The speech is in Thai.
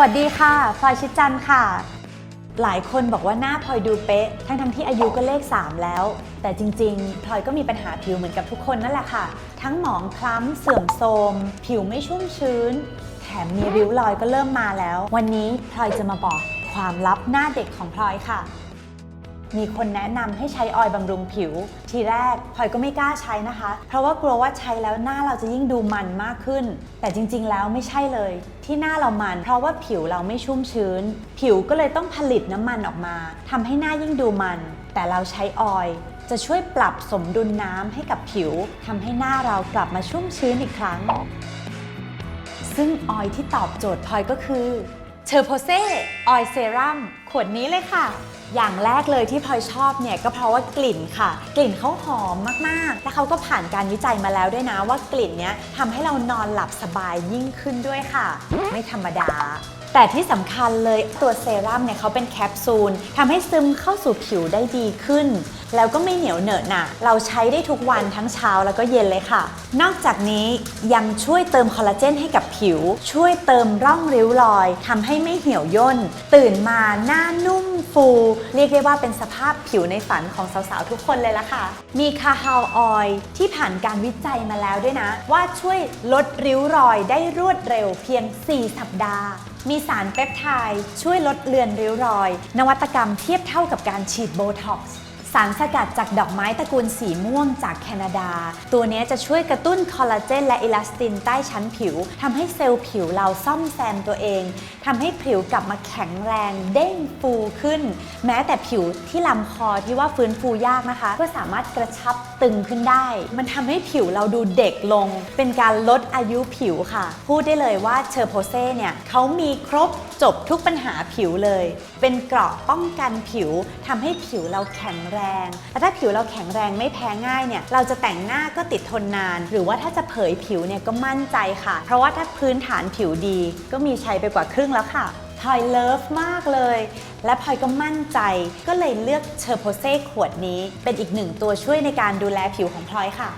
วัสดีค่ะพลอยชิดจันทร์ค่ะ หลายคนบอกว่าหน้าพลอยดูเป๊ะ ทั้งทั้งๆที่อายุก็เลข 3 แล้ว แต่จริงๆพลอยก็มีปัญหาผิวเหมือนกับทุกคนนั่นแหละค่ะ ทั้งหมองคล้ำเสื่อมโทรม ผิวไม่ชุ่มชื้น แถมมีริ้วรอยก็เริ่มมาแล้ว วันนี้พลอยจะมาบอกความลับหน้าเด็กของพลอยค่ะ มีคนแนะนำให้ใช้ออยล์บำรุงผิว ทีแรกพลอยก็ไม่กล้าใช้นะคะ เพราะว่ากลัวว่าใช้แล้วหน้าเราจะยิ่งดูมันมากขึ้น แต่จริงๆ แล้วไม่ใช่เลย ที่หน้าเรามัน เพราะว่าผิวเราไม่ชุ่มชื้น ผิวก็เลยต้องผลิตน้ำมันออกมาทำให้หน้ายิ่งดูมัน แต่เราใช้ออยล์จะช่วยปรับสมดุลน้ำให้กับผิวทำให้หน้าเรากลับมาชุ่มชื้นอีกครั้ง ซึ่งออยล์ที่ตอบโจทย์พลอยก็คือ เชอร์โพเซ่ออยล์เซรั่มขวดนี้เลยค่ะ อย่างแรกเลยที่พลอยชอบเนี่ยก็เพราะว่ากลิ่นค่ะ กลิ่นเขาหอมมากๆ และเขาก็ผ่านการวิจัยมาแล้วด้วยนะว่ากลิ่นเนี้ยทำให้เรานอนหลับสบายยิ่งขึ้นด้วยค่ะ ไม่ธรรมดา แต่ที่สำคัญเลยตัวเซรั่มเนี่ยเขาเป็นแคปซูลทำให้ซึมเข้าสู่ผิวได้ดีขึ้นแล้วก็ไม่เหนียวเหนอะหนะเราใช้ได้ทุกวันทั้งเช้าแล้วก็เย็นเลยค่ะ นอกจากนี้ยังช่วยเติมคอลลาเจนให้กับผิว ช่วยเติมร่องริ้วรอยทำให้ไม่เหี่ยวย่น ตื่นมาหน้านุ่มฟู เรียกได้ว่าเป็นสภาพผิวในฝันของสาวๆ ทุกคนเลยละค่ะ มีคาฮาวออยล์ที่ผ่านการวิจัยมาแล้วด้วยนะ ว่าช่วยลดริ้วรอยได้รวดเร็วเพียง 4 สัปดาห์มีสารเปปไทด์ช่วยลดเลือนริ้วรอย นวัตกรรมเทียบเท่ากับการฉีดโบท็อกซ์ สารสกัดจากดอกไม้ตระกูลสีม่วงจากแคนาดา ตัวนี้จะช่วยกระตุ้นคอลลาเจนและอิลาสตินใต้ชั้นผิวทำให้เซลล์ผิวเราซ่อมแซมตัวเองทำให้ผิวกลับมาแข็งแรงเด้งฟูขึ้น แม้แต่ผิวที่ลำคอที่ว่าฟื้นฟูยากนะคะ ก็สามารถกระชับตึงขึ้นได้ มันทำให้ผิวเราดูเด็กลง เป็นการลดอายุผิวค่ะ พูดได้เลยว่าเชอร์โพเซ่เนี่ยเขามีครบจบทุกปัญหาผิวเลย เป็นเกราะป้องกันผิวทำให้ผิวเราแข็งแรงและถ้าผิวเราแข็งแรงไม่แพ้ง่ายเนี่ย เราจะแต่งหน้าก็ติดทนนาน หรือว่าถ้าจะเผยผิวเนี่ยก็มั่นใจค่ะ เพราะว่าถ้าพื้นฐานผิวดีก็มีชัยไปกว่าครึ่งแล้วค่ะพลอยเลิฟมากเลย และพลอยก็มั่นใจ ก็เลยเลือกเชอร์โพเซ่ขวดนี้ เป็นอีกหนึ่งตัวช่วยในการดูแลผิวของพลอยค่ะ